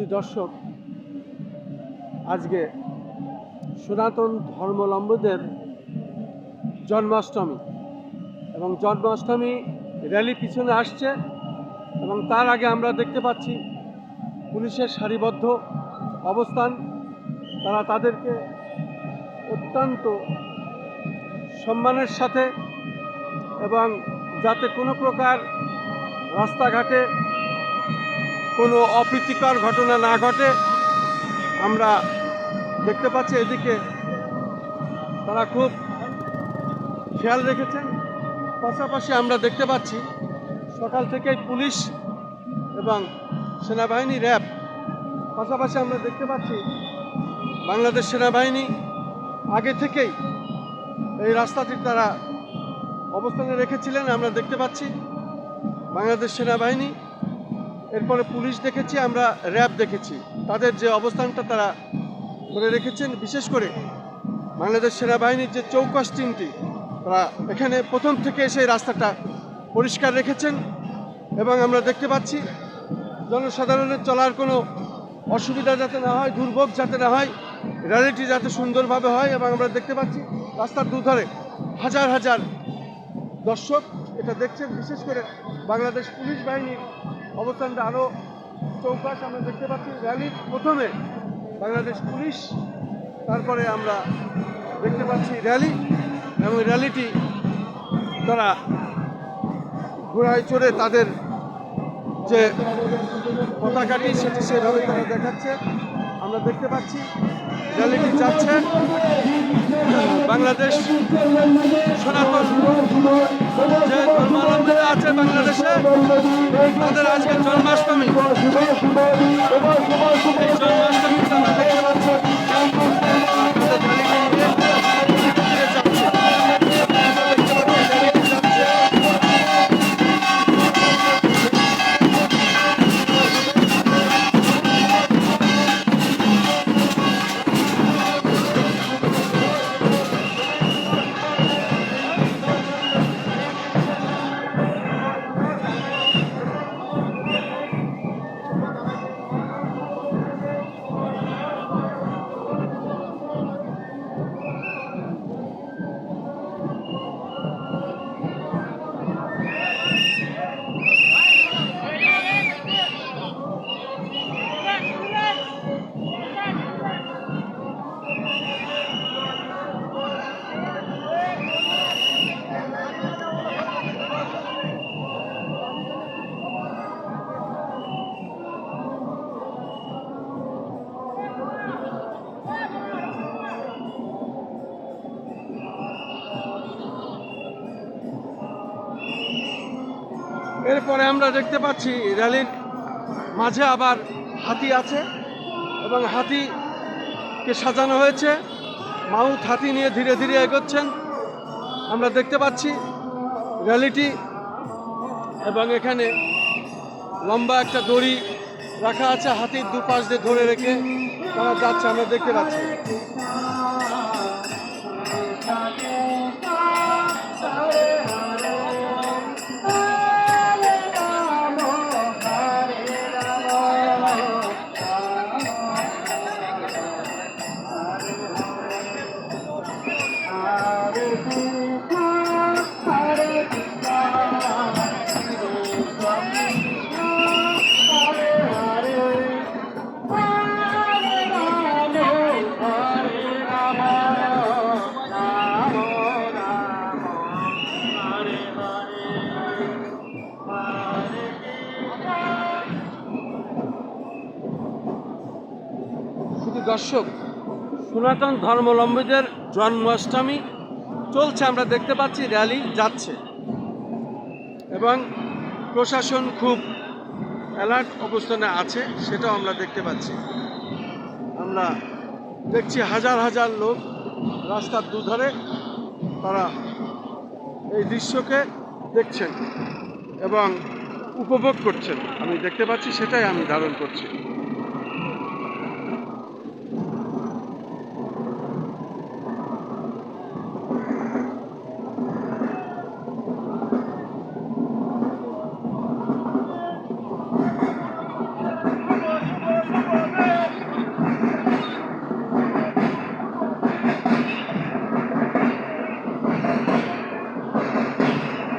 শুধু দর্শক আজকে সনাতন ধর্মাবলম্বীদের জন্মাষ্টমী এবং জন্মাষ্টমী র্যালি পিছনে আসছে এবং তার আগে আমরা দেখতে পাচ্ছি পুলিশের সারিবদ্ধ অবস্থান। তারা তাদেরকে অত্যন্ত সম্মানের সাথে এবং যাতে কোনো প্রকার রাস্তাঘাটে কোনো অপ্রীতিকর ঘটনা না ঘটে। আমরা দেখতে পাচ্ছি এদিকে তারা খুব খেয়াল রেখেছেন। পাশাপাশি আমরা দেখতে পাচ্ছি সকাল থেকেই পুলিশ এবং সেনাবাহিনী র্যাব। পাশাপাশি আমরা দেখতে পাচ্ছি বাংলাদেশ সেনাবাহিনী। আগে থেকেই এই রাস্তাটি তারা অবস্থানে রেখেছিলেন। আমরা দেখতে পাচ্ছি বাংলাদেশ সেনাবাহিনী এরপরে পুলিশ দেখেছি, আমরা র্যাব দেখেছি। তাদের যে অবস্থানটা তারা ধরে রেখেছেন, বিশেষ করে বাংলাদেশ সেনাবাহিনীর যে চৌকস টিমটি, তারা এখানে প্রথম থেকে এসে রাস্তাটা পরিষ্কার রেখেছেন এবং আমরা দেখতে পাচ্ছি, জনসাধারণের চলার কোনো অসুবিধা যাতে না হয়, দুর্ভোগ যাতে না হয় র্যালিটি যাতে সুন্দরভাবে হয় এবং আমরা দেখতে পাচ্ছি, রাস্তার দুধারে হাজার হাজার দর্শক এটা দেখছেন। বিশেষ করে বাংলাদেশ পুলিশ বাহিনীর অবস্থানটা আরও চৌকাশ আমরা দেখতে পাচ্ছি। র্যালির প্রথমে বাংলাদেশ পুলিশ, তারপরে আমরা দেখতে পাচ্ছি র্যালি এবং র্যালিটি তারা ঘোড়ায় চড়ে তাদের যে পতাকাটি সেটি সেভাবে তারা দেখাচ্ছে। আমরা দেখতে পাচ্ছি র্যালিটি যাচ্ছে। বাংলাদেশ সনাতন যে ধর্মাবলম্বীরা আছে বাংলাদেশে। তাদের আজকে জন্মাষ্টমী। এরপরে আমরা দেখতে পাচ্ছি র্যালির মাঝে আবার হাতি আছে এবং হাতিকে সাজানো হয়েছে। মাউথ হাতি নিয়ে ধীরে ধীরে এগোচ্ছেন। আমরা দেখতে পাচ্ছি র্যালিটি এবং এখানে লম্বা একটা দড়ি রাখা আছে হাতির দুপাশ দিয়ে ধরে রেখে তারা যাচ্ছে, আমরা দেখতে পাচ্ছি। দর্শক, সনাতন ধর্মাবলম্বীদের জন্মাষ্টমী চলছে, আমরা দেখতে পাচ্ছি, র্যালি যাচ্ছে। এবং প্রশাসন খুব অ্যালার্ট অবস্থানে আছে, সেটাও আমরা দেখতে পাচ্ছি। আমরা দেখছি হাজার হাজার লোক রাস্তার দুধারে তারা এই দৃশ্যকে দেখছেন এবং উপভোগ করছেন। আমি দেখতে পাচ্ছি, সেটাই আমি ধারণ করছি।